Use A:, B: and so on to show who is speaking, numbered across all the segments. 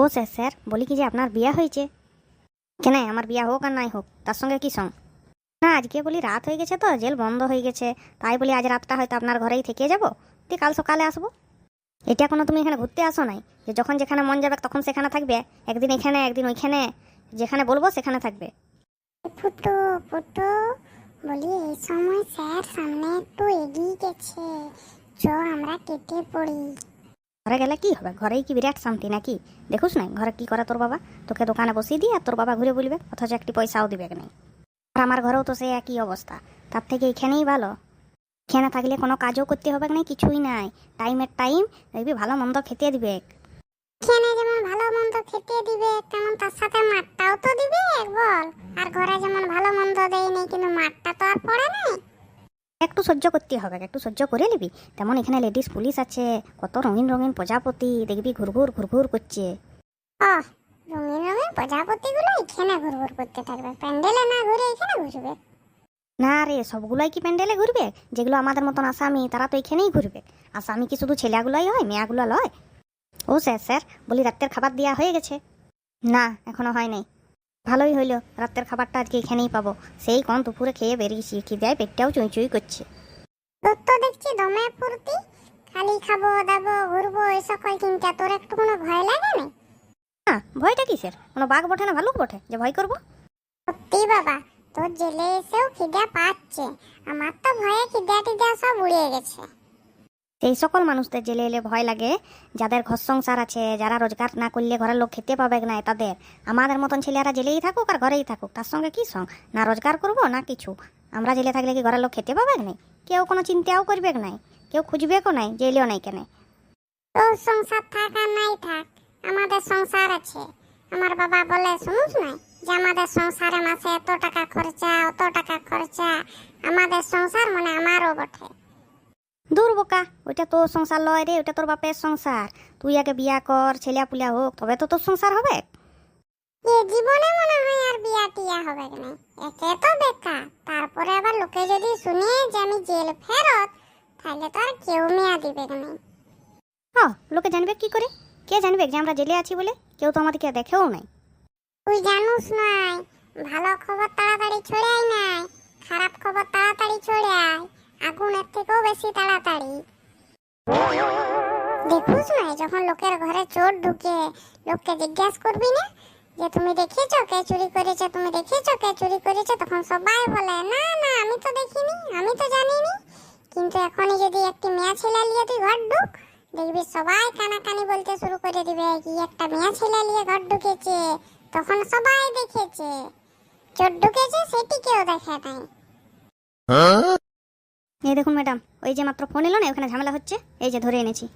A: ও sir sir, বলি কি যে আপনার বিয়া হয়েছে? কেন, আমার বিয়া হোক আর নাই হোক, তার সঙ্গে কি সঙ্গ না, আজকে বলি রাত হয়ে গেছে তো, জেল বন্ধ হয়ে গেছে, তাই বলি আজ রাতটা হয়তো আপনার ঘরেই থেকে যাব। দিয়ে কাল সকালে আসব। এটা কোনো তুমি এখানে ঘুরতে আসো নাই, যে যখন যেখানে মন যাবে তখন সেখানে থাকবে, একদিন এখানে, একদিন ওইখানে, যেখানে বলব সেখানে থাকবে।
B: ফুটো ফুটো, বলি এই সময় স্যার সামনে একটু এগিয়ে গেছে, চ আমরা কেটে পড়ি।
A: ঘরে গেলে কি হবে? ঘরেই কি বিরাট শান্তি নাকি? দেখুস না ঘরে কি করে তোর বাবা? তোকে দোকানে বসিয়ে দিয়ে আর তোর বাবা ঘুরে বলবে, অথচ একটি পয়সাও দিবে নেই। আর আমার ঘরেও তো সেই একই অবস্থা। তার থেকে এখানেই ভালো। এখানে থাকলে কোনো কাজও করতে হবে না কিছুই নাই। টাইমের টাইম দেখবি ভালো মন্দ খেতে দিবে।
B: এখানে যেমন ভালো মন্দ খেতে দিবে, তেমন তার সাথে মাঠটাও তো দিবে, বল। আর ঘরে যেমন ভালো মন্দ দেয়নি কিন্তু মাঠটা তো আর পড়ে নাই।
A: সহ্য করতে হবে একটু সহ্য করে নিবি। তেমন এখানে লেডিস পুলিশ আছে কত রঙিন রঙিন প্রজাপতি দেখবি ঘুরঘুর ঘুরঘুর করছে।
B: ও রঙিন প্রজাপতিগুলো এখানে ঘুরঘুর করতে থাকবে। প্যান্ডেলে না ঘুরে এখানে ঘুরবে?
A: না রে সবগুলাই কি প্যান্ডেলে ঘুরবে? যেগুলো আমাদের মতন আসামি তারা তো এখানেই ঘুরবে। আসামি কি শুধু ছেলেগুলোই হয় মেয়াগুলো লয়? ও স্যার স্যার বলি রাতের খাবার দেওয়া হয়ে গেছে? না এখনও হয় নাই। ভালোই হইল রাতের খাবারটা আজকে এখানেই পাবো। সেই কোন দুপুরে খেয়ে বেরিয়েছি খিদায় পেটটাও চুই চুই করছে।
B: তো দেখছি দমে ফুর্তি খালি খাব দাবো ঘুরবো এই সকল চিন্তা তোর একটু কোনো ভয় লাগে না?
A: না ভয়টা কিসের? কোনো বাঘ বটে না ভালুক বটে যে ভয় করব?
B: সত্যি বাবা তোর জেলে এসেও খিদে পাচ্ছে। আমার তো ভয়ে খিদে টিদে সব উড়িয়ে গেছে।
A: সেই সকল মানুষদের জেলে এলে ভয় লাগে যাদের ঘর সংসার আছে যারা রোজগার না করলে ঘরের লোক খেতে পাবে না তাদের। আমাদের মতন ছেলেরা জেলেই থাকুক আর ঘরেই থাকুক তার সঙ্গে কি সঙ্গ না রোজগার করব না কিছু। আমরা জেলে থাকলে কি ঘরের লোক খেতে পাবে না কেউ কোনো চিন্তাও করবে নাই কেউ খুঁজবেও নাই জেলেও নাই কেন।
B: তোর সংসার থাক আর নাই থাক আমাদের সংসার আছে। আমার বাবা বলে শুনুস না যে আমাদের সংসারে মাসে এত টাকা খরচা অত টাকা খরচা আমাদের সংসার মানে আমারও বটে।
A: দূর বোকা ওইটা তোর সংসার লয় রে ওইটা তোর বাপের সংসার। তুই আগে বিয়া কর ছেলে পুলিয়া হোক তবে তো তোর সংসার হবে।
B: এ জীবনে মনে হয় আর বিয়া টিয়া হবে না। একে তো বেকার তারপরে আবার লোকে যদি শুনে যে আমি জেল ফেরত তাহলে তো আর কেউ মেয়া দিবে না।
A: হ লোকে জানবে কি করে? কে জানবে যে আমরা জেলে আছি বলে? কেউ তো আমাদেরকে দেখেও নাই।
B: তুই জানুস নাই ভালো খবর তাড়াতাড়ি ছড়াই নাই খারাপ খবর তাড়াতাড়ি ছড়াই আগুনের থেকেও বেশি তাড়াতাড়ি। দেখুস নাই যখন লোকের ঘরে চোর ঢুকে লোককে জিজ্ঞাসা করবি না? যে তুমি দেখেছ কে চুরি করেছে, তুমি দেখেছ কে চুরি করেছে, তখন সবাই বলে, না না, আমি তো দেখিনি, আমি তো জানিনি। কিন্তু এখনই যদি একটি মেয়ে ছেলে নিয়ে তুই ঘর ঢুক, দেখবি সবাই কানাকানি বলতে শুরু করে দিবে, কি একটা মেয়ে ছেলে নিয়ে ঘর ঢুকেছে? তখন সবাই দেখেছে। চোর ঢুকেছে, সেটি কেউ দেখে নাই।
A: এই দেখুন ম্যাডাম, ওই যে মাত্র ফোন এলো না, ওখানে ঝামেলা হচ্ছে, এই যে ধরে এনেছি।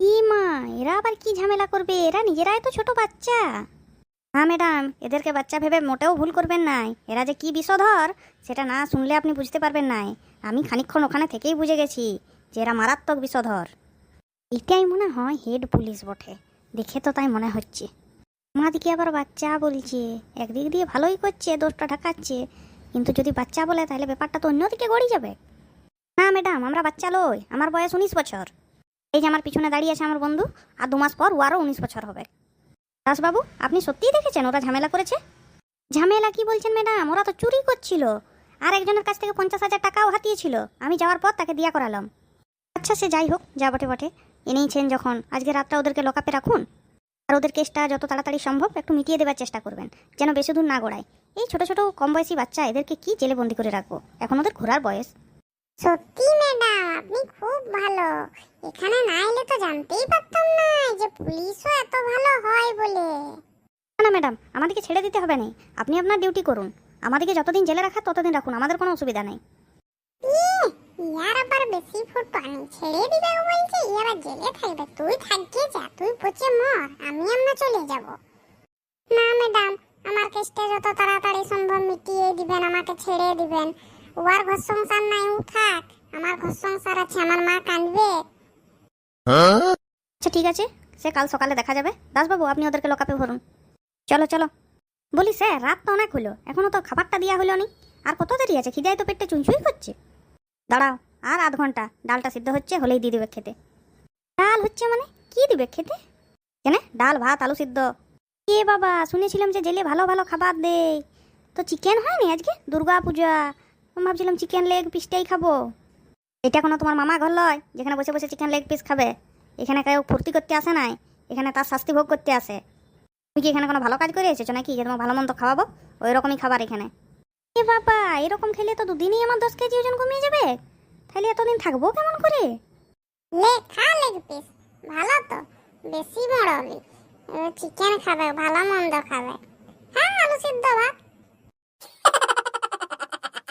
A: ই মা, এরা আবার কি ঝামেলা করবে? এরা নিজেরাই তো ছোট বাচ্চা। হ্যাঁ ম্যাডাম, এদেরকে বাচ্চা ভেবে মোটেও ভুল করবেন নাই। এরা যে কি বিষধর, সেটা না শুনলে আপনি বুঝতে পারবেন নাই। আমি খানিকক্ষণ ওখানে থেকেই বুঝে গেছি যে এরা মারাত্মক বিষধর। এটাই মনে হয় হেড পুলিশ বটে। দেখে তো তাই মনে হচ্ছে। আমাদিকে আবার বাচ্চা বলছে। একদিক দিয়ে ভালোই করছে, দোষটা ঢাকাচ্ছে কিন্তু যদি বাচ্চা বলে, তাহলে ব্যাপারটা তো অন্যদিকে গড়ি যাবে। না, ম্যাডাম, আমরা বাচ্চা লই। আমার বয়স উনিশ বছর। এই যে আমার পিছনে দাঁড়িয়ে আছে আমার বন্ধু, আর দু মাস পর ও আরও উনিশ বছর হবে। দাসবাবু, আপনি সত্যিই দেখেছেন ওরা ঝামেলা করেছে? ঝামেলা কি বলছেন ম্যাডাম? ওরা তো চুরি করছিল। আর একজনের কাছ থেকে পঞ্চাশ হাজার টাকাও হাতিয়েছিল। আমি যাওয়ার পর তাকে দিয়া করালাম। আচ্ছা সে যাই হোক, যা বটে বটে। এনেইছেন যখন, আজকে রাতটা ওদেরকে লকাপে রাখুন। আর ওদের কেসটা যত তাড়াতাড়ি সম্ভব একটু মিটিয়ে দেওয়ার চেষ্টা করবেন, যেন বেশি দূর না গোড়ায়। এই ছোট ছোট কম বয়সী বাচ্চা এদেরকে কি জেলে বন্দি করে রাখব? এখন ওদের ঘোরার বয়স।
B: সত্যি ম্যাডাম, আপনি খুব ভালো। এখানে না এলে তো জানতেই যে পুলিশও এত ভালো হয় বলে।
A: না ম্যাডাম আমাদেরকে ছেড়ে দিতে হবে না। আপনি আপনার ডিউটি করুন। আমাদেরকে যতদিন জেলে রাখা ততদিন রাখুন আমাদের কোনো অসুবিধা নেই।
B: ইয়ে, ইয়ার আবার বেশি ফুটপানি। ছেড়ে দিবে ও বলছে ই আবার জেলে থাকবে। তুই থাকিয়ে যা তুই পচে মর আমি আমরা চলে যাব। না ম্যাডাম আমার কেসটা যত তাড়াতাড়ি সম্ভব মিটিয়ে দিবেন আমাকে ছেড়ে দিবেন। ও আর ঘর সংসার নাই ও থাক। আমার ঘর সংসার আছে আমার মা কাঁদবে।
A: আচ্ছা ঠিক আছে। সে কাল সকালে দেখা যাবে। দাসবাবু, আপনি ওদেরকে লকাপে ভরুন। চলো চলো। বলি, স্যার, রাত তো অনেক হলো। এখনও তো খাবারটা দেওয়া হলো নি। আর কত দেরি আছে? খিদায় তো পেটটা চুঁচুই করছে। দাঁড়াও, আর আধ ঘণ্টা। ডালটা সিদ্ধ হচ্ছে, হলেই দিয়ে দেবে খেতে। ডাল হচ্ছে মানে? কি দিবে খেতে? কেন ডাল, ভাত, আলু সিদ্ধ। এ বাবা, শুনেছিলাম যে জেলে ভালো ভালো খাবার দেয়। তো চিকেন হয়নি আজকে? দুর্গা পূজা। আমি ভাবছিলাম চিকেন লেগ পিসটাই খাব। এটা কোনো তোমার মামা ঘর লয়, যেখানে বসে বসে চিকেন লেগ পিস খাবে? এখানে কেউ ফুর্তি করতে আসে নাই? এখানে তার শাস্তি ভোগ করতে আসে। তুমি কি এখানে কোনো ভালো কাজ করে এসেছ নাকি? যে তোমার ভালো মন্দ খাওয়াবো? ওই রকমই খাবার এখানে। এ বাবা, এরকম খেলে তো দুদিনই আমার দশ কেজি ওজন কমিয়ে যাবে। তাহলে এতদিন থাকব কেমন করে?
B: খা ভালো তো। বেশি বড়লি চিকেন খাবে, ভালো মন্দ খাবে। হ্যাঁ আলু সিদ্ধ ভাত।